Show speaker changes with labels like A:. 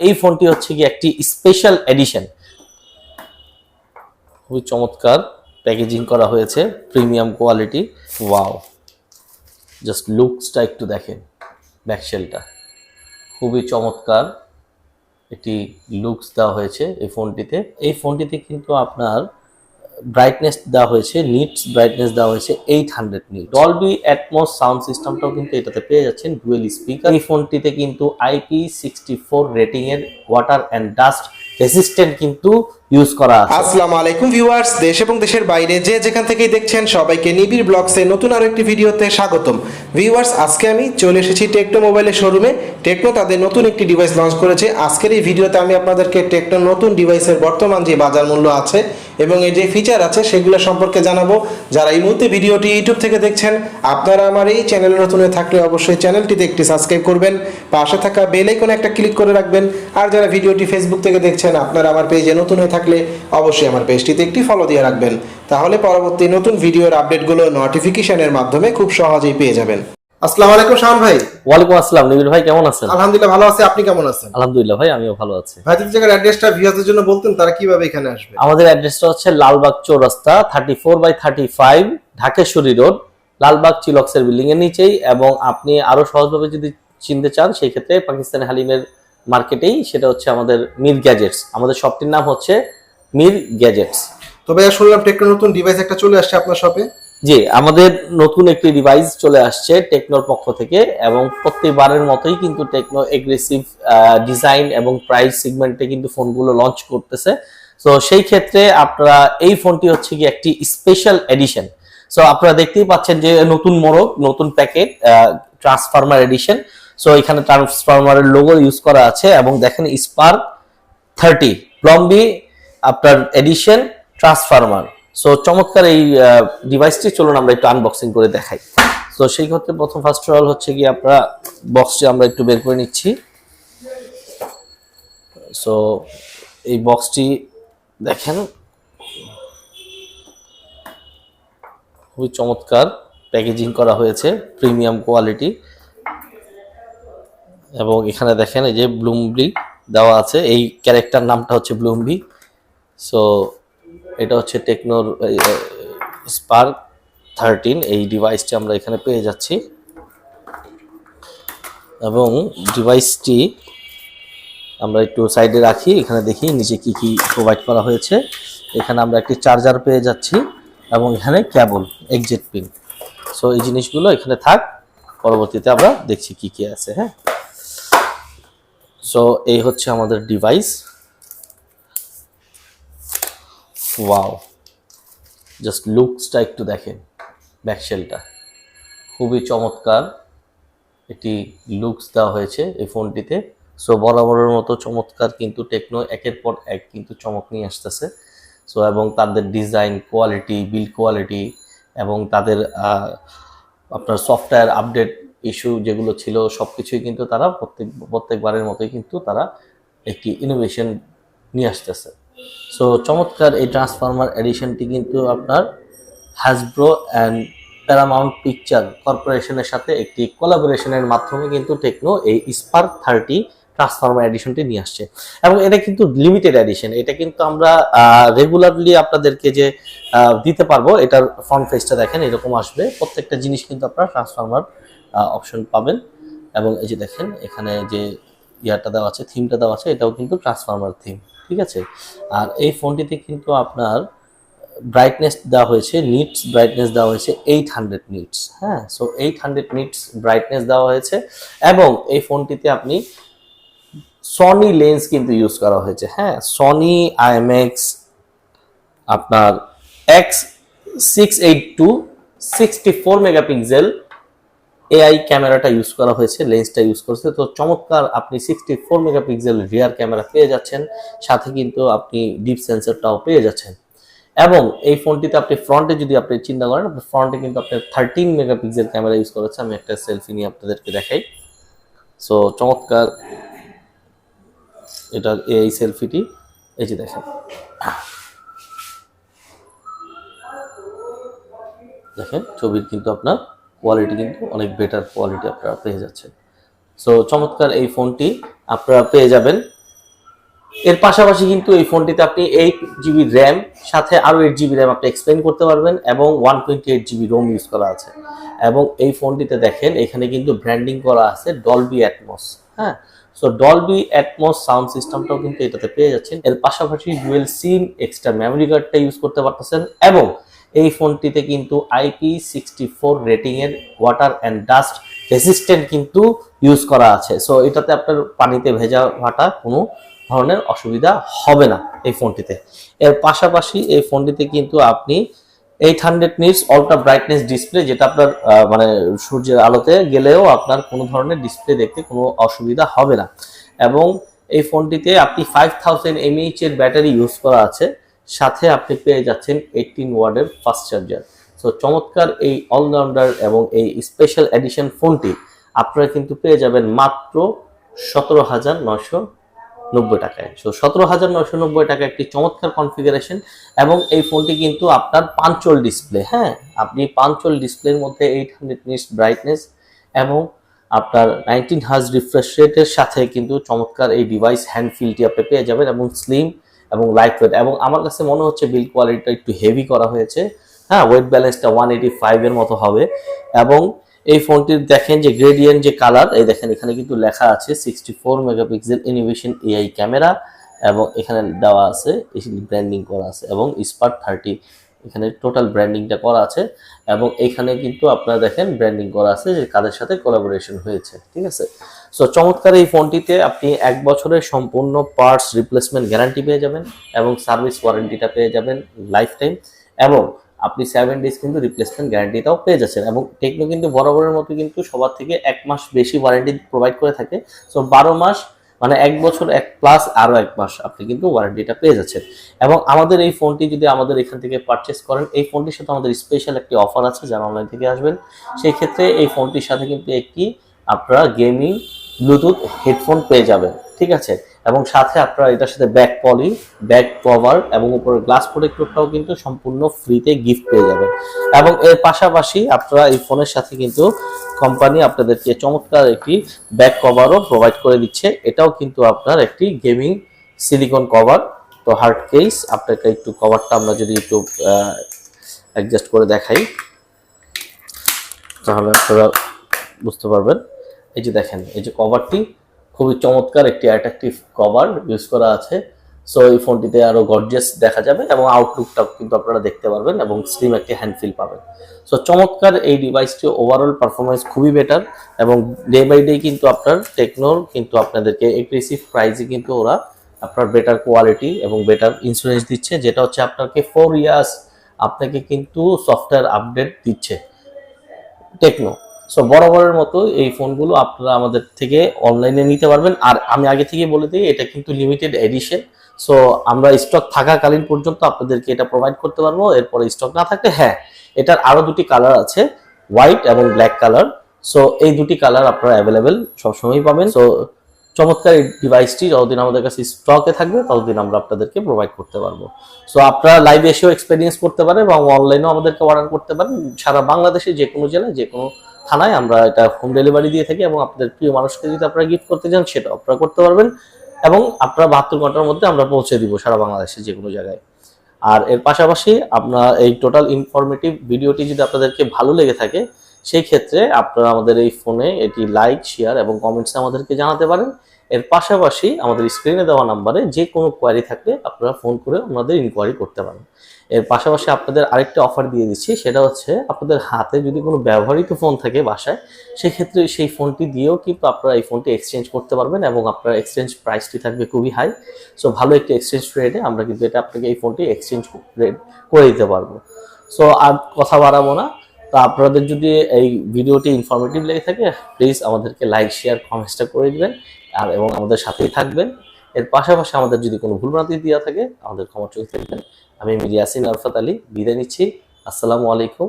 A: এই ফোনটি হচ্ছে কি একটি স্পেশাল এডিশন খুবই চমৎকার প্যাকেজিং করা হয়েছে প্রিমিয়াম কোয়ালিটি ওয়াও জাস্ট লুকসটা একটু দেখেন ব্যাকশেলটা খুবই চমৎকার একটি লুকস দেওয়া হয়েছে এই ফোনটিতে। এই ফোনটিতে কিন্তু আপনার ব্রাইটনেস দেওয়া হয়েছে নিটস ব্রাইটনেস দেওয়া হয়েছে eight hundred nit Dolby Atmos sound সিস্টেমটাও কিন্তু এটাতে পেয়ে যাচ্ছেন ডুয়েল স্পিকার এই ফোনটিতে কিন্তু আইপি সিক্সটি ফোর রেটিংয়ের ওয়াটার অ্যান্ড ডাস্ট রেসিস্ট্যান্ট কিন্তু ইউজ করা আছে।
B: আসসালামু আলাইকুম ভিউয়ার্স, দেশ এবং দেশের বাইরে যে যেখান থেকেই দেখছেন সবাইকে নিবিড় ব্লগসে নতুন আরও একটি ভিডিওতে স্বাগতম। ভিউয়ার্স, আজকে আমি চলে এসেছি টেকনো মোবাইলের শোরুমে। টেকনো তাদের নতুন একটি ডিভাইস লঞ্চ করেছে। আজকের এই ভিডিওতে আমি আপনাদেরকে টেকনো নতুন ডিভাইসের বর্তমান যে বাজার মূল্য আছে এবং এই যে ফিচার আছে সেগুলো সম্পর্কে জানাব। যারা এই মুহূর্তে ভিডিওটি ইউটিউব থেকে দেখছেন, আপনারা আমার এই চ্যানেলে নতুন হয়ে থাকলে অবশ্যই চ্যানেলটিতে একটি সাবস্ক্রাইব করবেন। পাশে থাকা বেল আইকনে একটা ক্লিক করে রাখবেন। আর যারা ভিডিওটি ফেসবুক থেকে দেখছেন, আপনারা আমার পেজে নতুন হয়ে থাকলে অবশ্যই আমার পেজটিতে একটি ফলো দিয়ে রাখবেন। তাহলে পরবর্তী নতুন ভিডিওর আপডেটগুলো নোটিফিকেশনের মাধ্যমে খুব সহজেই পেয়ে যাবেন। আসসালামু আলাইকুম শাওন ভাই।
A: ওয়ালাইকুম আসসালাম নিবির ভাই কেমন আছেন?
B: আলহামদুলিল্লাহ ভালো আছি। আপনি কেমন আছেন?
A: আলহামদুলিল্লাহ ভাই আমিও ভালো আছি।
B: ভাই যদি জায়গার অ্যাড্রেসটা ভিউয়ারদের জন্য বলতেন তারা কীভাবে এখানে আসবে?
A: আমাদের অ্যাড্রেসটা হচ্ছে Lalbagh Chowrasta thirty four by thirty five Dhakeshwari road Lalbagh চিলক্সের building এর নিচেই। এবং আপনি আরও সহজভাবে যদি চিনতে চান সেই ক্ষেত্রে পাকিস্তানি হালিমের মার্কেটেই সেটা হচ্ছে আমাদের মির গ্যাজেটস। আমাদের শপটির নাম হচ্ছে মির গ্যাজেটস।
B: তো ভাইয়া শুনলাম টেকনো নতুন ডিভাইস একটা চলে আসছে আপনার শপে
A: জি আমাদের নতুন একটি ডিভাইস চলে আসছে টেকনোর পক্ষ থেকে এবং প্রত্যেকবারের মতোই কিন্তু টেকনো এগ্রেসিভ ডিজাইন এবং প্রাইস সেগমেন্টে কিন্তু ফোনগুলো লঞ্চ করতেছে। তো সেই ক্ষেত্রে আপনারা এই ফোনটি হচ্ছে কি একটি স্পেশাল এডিশন সো আপনারা দেখতেই পাচ্ছেন যে নতুন মোড়ক নতুন প্যাকেট ট্রান্সফার্মার এডিশন সো এখানে ট্রান্সফার্মারের লোগো ইউজ করা আছে এবং দেখেন স্পার্ক থার্টি প্লম্বি আপনার এডিশন ট্রান্সফার্মার সো চমৎকার এই ডিভাইসটি চলুন আমরা একটু আনবক্সিং করে দেখাই। তো সেই ক্ষেত্রে প্রথম ফার্স্ট অল হচ্ছে কি আপনারা বক্সটি আমরা একটু বের করে নিচ্ছি। সো এই বক্সটি দেখেন। খুবই চমৎকার প্যাকেজিং করা হয়েছে প্রিমিয়াম কোয়ালিটি এবং এখানে দেখেন এই যে ব্লুমবি দেওয়া আছে। এই ক্যারেক্টার নামটা হচ্ছে ব্লুমবি সো এটা হচ্ছে টেকনোর স্পার্ক থার্টিন এই ডিভাইসটি আমরা এখানে পেয়ে যাচ্ছি। এবং ডিভাইসটি আমরা একটু সাইডে রাখি। এখানে দেখি নিচে কি কি প্রোভাইড করা হয়েছে। এখানে আমরা একটি চার্জার পেয়ে যাচ্ছি এবং এখানে ক্যাবল এক্সিট পিন সো এই জিনিসগুলো এখানে থাক। পরবর্তীতে আমরা দেখছি কি কি আছে হ্যাঁ? সো এই হচ্ছে আমাদের ডিভাইস ওয়াও জাস্ট লুকসটা একটু দেখেন ব্যাকশেলটা খুবই চমৎকার। একটি লুকস দেওয়া হয়েছে এই ফোনটিতে। সো বরাবরের মতো চমৎকার কিন্তু টেকনো একের পর এক কিন্তু চমক নিয়ে আসতেছে। সো এবং তাদের ডিজাইন কোয়ালিটি বিল কোয়ালিটি এবং তাদের আপনার সফটওয়্যার আপডেট ইস্যু যেগুলো ছিল সব কিছুই কিন্তু তারা প্রত্যেক, প্রত্যেকবারের মতোই কিন্তু তারা একটি ইনোভেশন নিয়ে আসতেছে। সো চমৎকার এই ট্রান্সফর্মার এডিশনটি কিন্তু আপনার হ্যাসব্রো অ্যান্ড প্যারামাউন্ট পিকচার কর্পোরেশনের সাথে একটি কোলাবোরেশনের মাধ্যমে কিন্তু টেকনো এই স্পার্ক থার্টি ট্রান্সফরমার এডিশনটি নিয়ে আসছে। এবং এটা কিন্তু লিমিটেড এডিশন এটা কিন্তু আমরা রেগুলারলি আপনাদেরকে যে দিতে পারব, এটার ফ্রন্ট পেজটা দেখেন, এরকম আসবে। প্রত্যেকটা জিনিস কিন্তু আপনারা ট্রান্সফর্মার অপশন পাবেন। এবং এই যে দেখেন, এখানে যে ইয়ারটা দেওয়া আছে থিমটা দেওয়া আছে, এটাও কিন্তু ট্রান্সফর্মার থিম ঠিক আছে? আর এই ফোনটিতে কিন্তু আপনার ব্রাইটনেস দেওয়া হয়েছে নিটস ব্রাইটনেস দেওয়া হয়েছে এইট হান্ড্রেড নিটস হ্যাঁ? So eight hundred nits brightness দেওয়া হয়েছে। এবং এই ফোনটিতে আপনি সনি লেন্স কিন্তু ইউজ করা হয়েছে। হ্যাঁ সনি আইএমএক্স আপনার X six eight two sixty four megapixel AI ক্যামেরাটা ইউজ করা হয়েছে লেন্সটা ইউজ করেছে তো চমৎকার আপনি sixty four megapixel rear camera পেয়ে যাচ্ছেন, সাথে কিন্তু আপনি ডিপ সেন্সরটাও পেয়ে যাচ্ছেন। এবং এই ফোনটিতে আপনি ফ্রন্টে যদি আপনি চিন্তা করেন, আপনি ফ্রন্টে কিন্তু আপনি থার্টিন মেগাপিক্সেল ক্যামেরা ইউজ করেছে আমি একটা সেলফি নিয়ে আপনাদেরকে দেখাই। সো চমৎকার। এটা, এই সেলফিটি, এই যে দেখেন। দেখেন, ছবির কিন্তু আপনার কোয়ালিটি কিন্তু অনেক বেটার কোয়ালিটি আপনারা পেয়ে যাচ্ছেন। সো চমৎকার এই ফোনটি আপনারা পেয়ে যাবেন। এর পাশাপাশি কিন্তু এই ফোনটিতে আপনি এইট জিবি র্যাম সাথে আরও এইট জিবি র্যাম আপনি এক্সপ্লেন করতে পারবেন এবং one twenty eight GB ROM use করা আছে। এবং এই ফোনটিতে দেখেন, এখানে কিন্তু ব্র্যান্ডিং করা আছে ডলবি অ্যাটমস হ্যাঁ? সো ডলবি অ্যাটমস সাউন্ড সিস্টেমটাও কিন্তু এটাতে পেয়ে যাচ্ছেন। এর পাশাপাশি ডুয়েল সিম এক্সট্রা মেমোরি কার্ডটা ইউজ করতে পারতেছেন এবং এই ফোনটিতে কিন্তু আইপি সিক্সটি ফোর রেটিং এর ওয়াটার অ্যান্ড ডাস্ট রেসিস্ট্যান্ট কিন্তু ইউজ করা আছে। সো এটাতে আপনার পানিতে ভেজা ভাটা কোনো ধরনের অসুবিধা হবে না এই ফোনটিতে। এর পাশাপাশি এই ফোনটিতে কিন্তু আপনি eight hundred nits ultra brightness display যেটা আপনার মানে সূর্যের আলোতে গেলেও আপনার কোনো ধরনের ডিসপ্লে দেখতে কোনো অসুবিধা হবে না। এবং এই ফোনটিতে আপনি ফাইভ থাউজেন্ড এমএইচ এর ব্যাটারি ইউজ করা আছে, সাথে আপনি পেয়ে যাচ্ছেন এইটিন ওয়ার্ডের ফাস্ট চার্জার সো চমৎকার এই অলরাউন্ডার এবং এই স্পেশাল এডিশন ফোনটি আপনারা কিন্তু পেয়ে যাবেন মাত্র সতেরো হাজার নয়শো নব্বই টাকায়। সো সতেরো হাজার নয়শো নব্বই টাকা একটি চমৎকার কনফিগারেশন এবং এই ফোনটি কিন্তু আপনার পাঞ্চল ডিসপ্লে হ্যাঁ? আপনি পাঞ্চল ডিসপ্লের মধ্যে এইট হান্ড্রেড নিটস ব্রাইটনেস এবং আপনার নাইনটিন হাজ রিফ্রেশ রেটের সাথে কিন্তু চমৎকার এই ডিভাইস হ্যান্ড ফিলটি আপনি পেয়ে যাবেন এবং স্লিম এবং লাইট ওয়েট এবং আমার কাছে মনে হচ্ছে বিল্ড কোয়ালিটিটা একটু হেভি করা হয়েছে। হ্যাঁ ওয়েট ব্যালেন্সটা ওয়ান এইটি ফাইভের মতো হবে এবং এই ফোনটির দেখেন যে গ্রেডিয়েন্ট যে কালার এই দেখেন এখানে কিন্তু লেখা আছে sixty four megapixel innovation AI camera এবং এখানে দেওয়া আছে ব্র্যান্ডিং করা আছে এবং স্পার্ট থার্টি এখানে টোটাল ব্র্যান্ডিংটা করা আছে এবং এখানে কিন্তু আপনারা দেখেন ব্র্যান্ডিং করা আছে যে কাদের সাথে কোলাবোরেশন হয়েছে, ঠিক আছে? সো চমৎকার এই ফোনটিতে আপনি এক বছরের সম্পূর্ণ পার্টস রিপ্লেসমেন্ট গ্যারান্টি পেয়ে যাবেন এবং সার্ভিস ওয়ারেন্টিটা পেয়ে যাবেন লাইফ টাইম এবং আপনি সেভেন ডেজ কিন্তু রিপ্লেসমেন্ট গ্যারান্টিটাও পেয়ে যাচ্ছেন এবং টেকনো কিন্তু বরাবরের মতো কিন্তু সবার থেকে এক মাস বেশি ওয়ারেন্টি প্রোভাইড করে থাকে। সো বারো মাস মানে এক বছর এক প্লাস আরও এক মাস আপনি কিন্তু ওয়ারেন্টিটা পেয়ে যাচ্ছেন। এবং আমাদের এই ফোনটি যদি আমাদের এখান থেকে পারচেস করেন, এই ফোনটির সাথে আমাদের স্পেশাল একটি অফার আছে, যারা অনলাইন থেকে আসবেন। সেই ক্ষেত্রে এই ফোনটির সাথে কিন্তু একটি আপনারা গেমিং ব্লুটুথ হেডফোন পেয়ে যাবেন, ঠিক আছে? এবং সাথে আপনারা এটার সাথে ব্যাক পলি ব্যাক কভার এবং উপরে গ্লাস প্রোটেক্টরটাও কিন্তু সম্পূর্ণ ফ্রিতে গিফট পেয়ে যাবেন। এবং এর পাশাপাশি আপনারা এই ফোনের সাথে কিন্তু কোম্পানি আপনাদেরকে চমৎকার একটি ব্যাক কভারও প্রোভাইড করে দিচ্ছে। এটাও কিন্তু আপনার একটি গেমিং সিলিকন কভার তো হার্ড কেস আপনাকে একটু কভারটা আমরা যদি একটু অ্যাডজাস্ট করে দেখাই, তাহলে আপনারা বুঝতে পারবেন। এই যে দেখেন, এই যে কভারটি খুবই চমৎকার একটি অ্যাট্রাকটিভ কভার ইউজ করা আছে। সো এই ফোনটিতে আরও গর্জিয়াস দেখা যাবে এবং আউটলুকটাও কিন্তু আপনারা দেখতে পারবেন এবং স্লিম একটি হ্যান্ডফিল পাবেন। সো চমৎকার এই ডিভাইসটি ওভারঅল পারফরমেন্স খুবই বেটার এবং ডে বাই ডে কিন্তু আপনার টেকনোর কিন্তু আপনাদেরকে এগ্রেসিভ প্রাইসে কিন্তু ওরা আপনার বেটার কোয়ালিটি এবং বেটার ইন্স্যুরেন্স দিচ্ছে, যেটা হচ্ছে আপনাকে ফোর ইয়ার্স আপনাকে কিন্তু সফটওয়্যার আপডেট দিচ্ছে। টেকনো সো বরাবরের মতো এই ফোনগুলো আপনারা আমাদের থেকে অনলাইনে নিতে পারবেন। আর আমি আগে থেকে বলে দিই, এটা কিন্তু লিমিটেড এডিশন সো আমরা স্টক থাকাকালীন পর্যন্ত আপনাদেরকে এটা প্রোভাইড করতে পারব। এরপরে স্টক না থাকলে হ্যাঁ এটার আরও দুটি কালার আছে হোয়াইট এবং ব্ল্যাক কালার সো এই দুটি কালার আপনারা অ্যাভেলেবেল সবসময়ই পাবেন। সো চমৎকার এই ডিভাইসটি যতদিন আমাদের কাছে স্টকে থাকবে, ততদিন আমরা আপনাদেরকে প্রোভাইড করতে পারব। সো আপনারা লাইভ এসেও এক্সপিরিয়েন্স করতে পারেন এবং অনলাইনেও আমাদেরকে অর্ডার করতে পারেন। সারা বাংলাদেশে যে কোনো জেলায় যে কোনো থানায় আমরা এটা হোম ডেলিভারি দিয়ে থাকি এবং আপনাদের প্রিয় মানুষকে যদি আপনারা গিফট করতে চান সেটা আপনারা করতে পারবেন এবং আপনারা বাহাত্তর ঘণ্টার মধ্যে আমরা পৌঁছে দিব সারা বাংলাদেশে যে কোনো জায়গায়। আর এর পাশাপাশি আপনার এই টোটাল ইনফরমেটিভ ভিডিওটি যদি আপনাদেরকে ভালো লেগে থাকে, সেই ক্ষেত্রে আপনারা আমাদের এই ফোনে এটি লাইক শেয়ার এবং কমেন্টসে আমাদেরকে জানাতে পারেন। এর পাশাপাশি আমাদের স্ক্রিনে দেওয়া নাম্বারে যে কোনো কোয়ারি থাকলে আপনারা ফোন করে আমাদের ইনকোয়ারি করতে পারেন। এর পাশাপাশি আপনাদের আরেকটা অফার দিয়ে দিচ্ছি, সেটা হচ্ছে আপনাদের হাতে যদি কোনো ব্যবহৃত ফোন থাকে বাসায়, সেক্ষেত্রে সেই ফোনটি দিয়েও কিন্তু আপনারা এই ফোনটি এক্সচেঞ্জ করতে পারবেন এবং আপনার এক্সচেঞ্জ প্রাইসটি থাকবে খুবই হাই সো ভালো একটি এক্সচেঞ্জ রেটে আমরা কিন্তু এটা আপনাকে এই ফোনটি এক্সচেঞ্জ করে দিতে পারব। সো আর কথা বাড়াবো না। তো আপনাদের যদি এই ভিডিওটি ইনফরমেটিভ লেগে থাকে প্লিজ আমাদেরকে লাইক শেয়ার কমেন্টসটা করে দিবেন। আর এবং আমাদের সাথেই থাকবেন। এর পাশাপাশি আমাদের যদি কোনো ভুল ভুলভ্রান্তি দেওয়া থাকে, আমাদের ক্ষমা চোখে থাকবেন আমি মিরিয়াসিন আরফাত আলী, বিদায় নিচ্ছি। আসসালামু আলাইকুম।